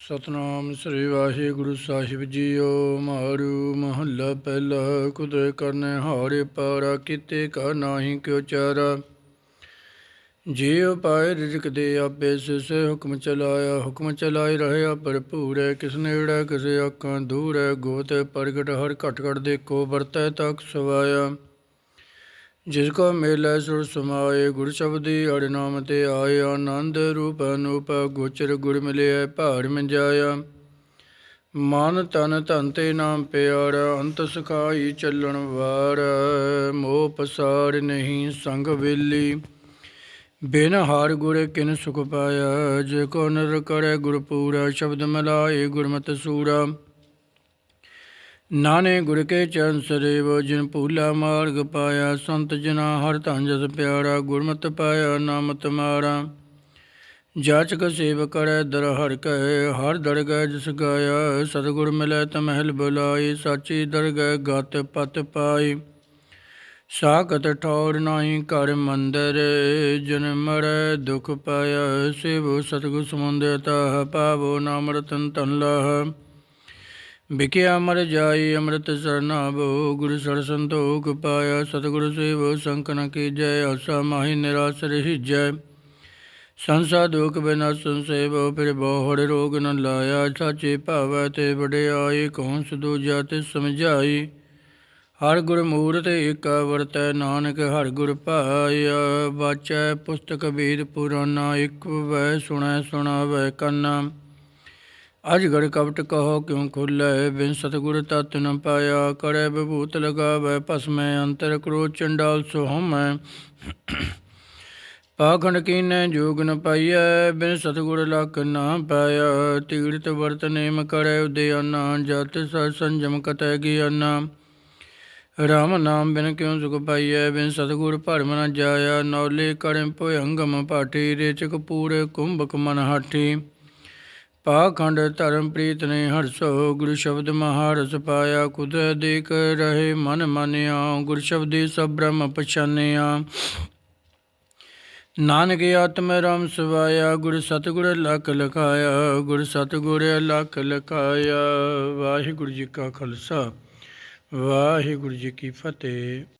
ਸਤਨਾਮ ਸ੍ਰੀ ਵਾਹਿਗੁਰੂ ਸਾਹਿਬ ਜੀਓ, ਮਾਰੂ ਮਹੱਲਾ ਪਹਿਲਾ ਕੁਦਰ ਕਰਨੇ ਹਾਰੇ ਪਾਰਾ, ਕੀਤੇ ਕਾ ਨਾਹੀ ਕਿਉ ਚਾਰਾ। ਜੀਉ ਪਾਏ ਰਿਜਕ ਦੇ ਆਪੇ ਸਿਸੇ, ਹੁਕਮ ਚਲਾਇਆ, ਹੁਕਮ ਚਲਾਈ ਰਹਿਆ ਭਰਪੂਰ ਹੈ, ਕਿਸ ਨੇੜਾ ਕਿਸੇ ਅੱਖਾਂ ਦੂਰ ਹੈ, ਗੋਤ ਪ੍ਰਗਟ ਹਰ ਘਟ ਘਟ ਦੇਖੋ, ਵਰਤੈ ਤੱਕ ਸਵਾਇਆ। ਜਿਸ ਕੋ ਮੇਲੇ ਸੁਰ ਸਮਾਏ, ਗੁਰ ਸ਼ਬਦੀ ਅੜ ਨਾਮ ਤੇ ਆਏ ਆਨੰਦ ਰੂਪ ਅਨੂਪ, ਗੋਚਰ ਗੁਰ ਮਿਲਿਆ ਭਾੜ ਮੰਜਾਇਆ। ਮਨ ਤਨ ਧਨ ਤੇ ਨਾਮ ਪਿਆਰਾ, ਅੰਤ ਸਖਾਈ ਚੱਲਣ ਵਾਰ। ਮੋਹ ਪਸਾਰ ਨਹੀਂ ਸੰਗ ਵੇਲੀ। ਬਿਨ ਹਾਰ ਗੁਰ ਕਿਨ ਸੁਖ ਪਾਇਆ, ਜੇ ਕੋ ਨਰ ਕਰੇ ਗੁਰ ਪੂਰਾ, ਸ਼ਬਦ ਮਲਾਏ ਗੁਰਮਤਿ ਸੂਰਾ। ਨਾਨੇ ਗੁਰ ਕੇ ਚਰਨ ਸਰੇਵ, ਜਿਨ ਭੂਲਾ ਮਾਰਗ ਪਾਇਆ, ਸੰਤ ਜਨਾ ਹਰ ਧਨ ਜਸ ਪਿਆਰਾ, ਗੁਰਮਤਿ ਪਾਇਆ ਨਾਮ ਤੁਮਾਰਾ ਜਾਚਕ ਸੇਵ ਕਰੈ, ਦਰ ਹਰ ਕੈ ਹਰ ਦਰਗਹਿ ਜਿਸ ਗਾਇਆ, ਸਤਿਗੁਰ ਮਿਲੈ ਤਮਹਿਲ ਬੁਲਾਈ ਸਾਚੀ ਦਰਗਹਿ ਗਤ ਪਤ ਪਾਈ ਸਾਖਤ ਠੌਰ ਨਾਹੀ ਘਰ ਮੰਦਰ, ਜਨ ਮਰੈ ਦੁਖ ਪਾਇਆ, ਸੇਵ ਸਤਿਗੁਰ ਸਮੁੰਦਰ ਤਾ ਪਾਵੋ ਨਾਮ ਰਤਨ ਤਨ ਲਾਹ। ਬਿਕਿਆ ਅਮਰ ਜਾਈ ਅੰਮ੍ਰਿਤ ਸਰਨਾਵੋ ਗੁਰ ਸਰ ਸੰਤੋਖ ਪਾਇਆ, ਸਤਿਗੁਰ ਸੇਵੋ ਸੰਕਨ ਕੀ ਜੈ ਆਸਾ ਮਾਹੀ ਨਿਰਾਸ ਰਹੀ ਜੈ ਸੰਸਾ ਦੁਖ ਬਿਨਾ ਸੰਸੇਵ, ਫਿਰ ਬਹੁੜ ਰੋਗ ਨ ਲਾਇਆ, ਸਾਚੇ ਭਾਵੈ ਤੇ ਵਡਿਆਈ ਕੌਣ ਸਦੂ ਜਾਤੇ ਸਮਝਾਈ। ਹਰ ਗੁਰ ਮੂਰਤ ਏਕਾ ਵਰਤੈ, ਨਾਨਕ ਹਰ ਗੁਰ ਪਾਇਆ। ਵਾਚੈ ਪੁਸਤਕ ਵੇਦ ਪੁਰਾਨਾ, ਇਕ ਵੈ ਸੁਣੈ ਸੁਣਾਵੈ ਕੰਨਾ। ਅਜਗੜ ਕਪਟ ਕਹੋ ਕਿਉ ਖੁੱਲੇ ਬਿਨ ਸਤਗੁਰ ਤਤ ਨ ਪਾਇਆ ਕਰੈ ਵਿਭੂਤ ਲਗਾਵੈ ਭਸਮੈ ਅੰਤਰ ਕਰੋ ਚੰਡਾਲ ਸੋ ਹਮੈ ਪਾਖੰਡ ਕੀਨੈ ਜੋਗ ਨ ਪਾਈਐ, ਬਿਨ ਸਤਗੁਰ ਲਖ ਨਾ ਪਾਇਆ। ਤੀਰਤ ਵਰਤ ਨੇਮ ਕਰੈ ਉਦਿਆਨਾ ਜਤ ਸਤ ਸੰਜਮ ਕਤੈ ਗਿਆਨਾ। ਰਾਮ ਨਾਮ ਬਿਨ ਕਿਉ ਸੁਖ ਪਾਈਐ, ਬਿਨ ਸਤਗੁਰ ਭਰਮ ਨ ਜਾਇਆ। ਨੌਲੇ ਕਰਮ ਭਯੰਗਮ ਪਾਠੀ ਰੇਚਕ ਪੂਰੇ ਕੁੰਭਕ ਮਨ ਹਾਠੀ। ਪਾਖੰਡ ਧਰਮ ਪ੍ਰੀਤ ਨੇ ਹਰਸੋ ਗੁਰ ਸ਼ਬਦ ਮਹਾਰਸ ਪਾਇਆ। ਕੁਦਰਤ ਦੇਖ ਰਹੇ ਮਨ ਮਾਨਿਆ, ਗੁਰ ਸ਼ਬਦੀ ਸਭ ਬ੍ਰਹਮ ਪਛਾਨਿਆ। ਨਾਨਕ ਆਤਮ ਰਾਮ ਸਵਾਇਆ, ਗੁਰ ਸਤਗੁਰ ਲਖ ਲਖਾਇਆ, ਗੁਰ ਸਤਗੁਰ ਲਖ ਲਖਾਇਆ। ਵਾਹਿਗੁਰੂ ਜੀ ਕਾ ਖਾਲਸਾ, ਵਾਹਿਗੁਰੂ ਜੀ ਕੀ ਫਤਿਹ।